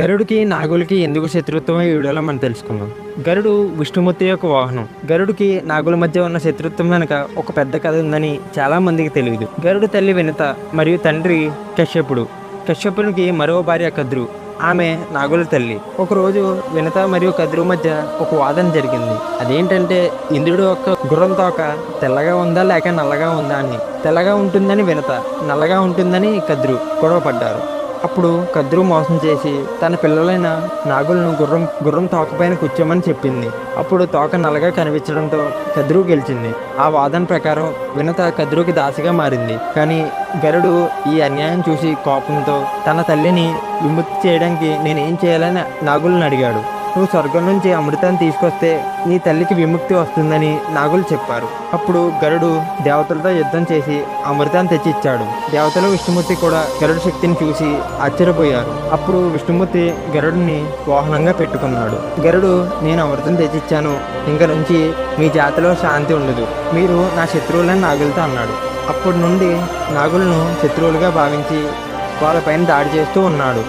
గరుడికి నాగులకి ఎందుకు శత్రుత్వం ఈ వీడియోలో మనం తెలుసుకుందాం. గరుడు విష్ణుమూర్తి యొక్క వాహనం. గరుడికి నాగుల మధ్య ఉన్న శత్రుత్వం వెనుక ఒక పెద్ద కథ ఉందని చాలా మందికి తెలియదు. గరుడు తల్లి వినత మరియు తండ్రి కశ్యపుడు. కశ్యపునికి మరో భార్య కద్రు. ఆమె నాగుల తల్లి. ఒకరోజు వినత మరియు కద్రు మధ్య ఒక వాదన జరిగింది. అదేంటంటే ఇంద్రుడు యొక్క గుర్రం తోక తెల్లగా ఉందా లేక నల్లగా ఉందా అని. తెల్లగా ఉంటుందని వినత నల్లగా ఉంటుందని కద్రు గొడవ పడ్డారు అప్పుడు కద్రు మోసం చేసి తన పిల్లలైన నాగులను గుర్రం గుర్రం తోకపైన కూర్చోమని చెప్పింది. అప్పుడు తోక నల్లగా కనిపించడంతో కద్రు గెలిచింది. ఆ వాదన ప్రకారం వినత కద్రుకి దాసిగా మారింది. కానీ గరుడు ఈ అన్యాయం చూసి కోపంతో తన తల్లిని విముక్తి చేయడానికి నేనేం చేయాలని నాగులను అడిగాడు. నువ్వు స్వర్గం నుంచి అమృతాన్ని తీసుకొస్తే నీ తల్లికి విముక్తి వస్తుందని నాగులు చెప్పారు. అప్పుడు గరుడు దేవతలతో యుద్ధం చేసి అమృతాన్ని తెచ్చి ఇచ్చాడు దేవతలు విష్ణుమూర్తి కూడా గరుడు శక్తిని చూసి ఆశ్చర్యపోయారు. అప్పుడు విష్ణుమూర్తి గరుడిని వాహనంగా పెట్టుకున్నాడు. గరుడు నేను అమృతం తెచ్చిచ్చాను. ఇంక నుంచి మీ జాతిలో శాంతి ఉండదు. మీరు నా శత్రువులను నాగులతో అన్నాడు. అప్పటి నుండి నాగులను శత్రువులుగా భావించి వాళ్ళపైన దాడి చేస్తూ ఉన్నాడు.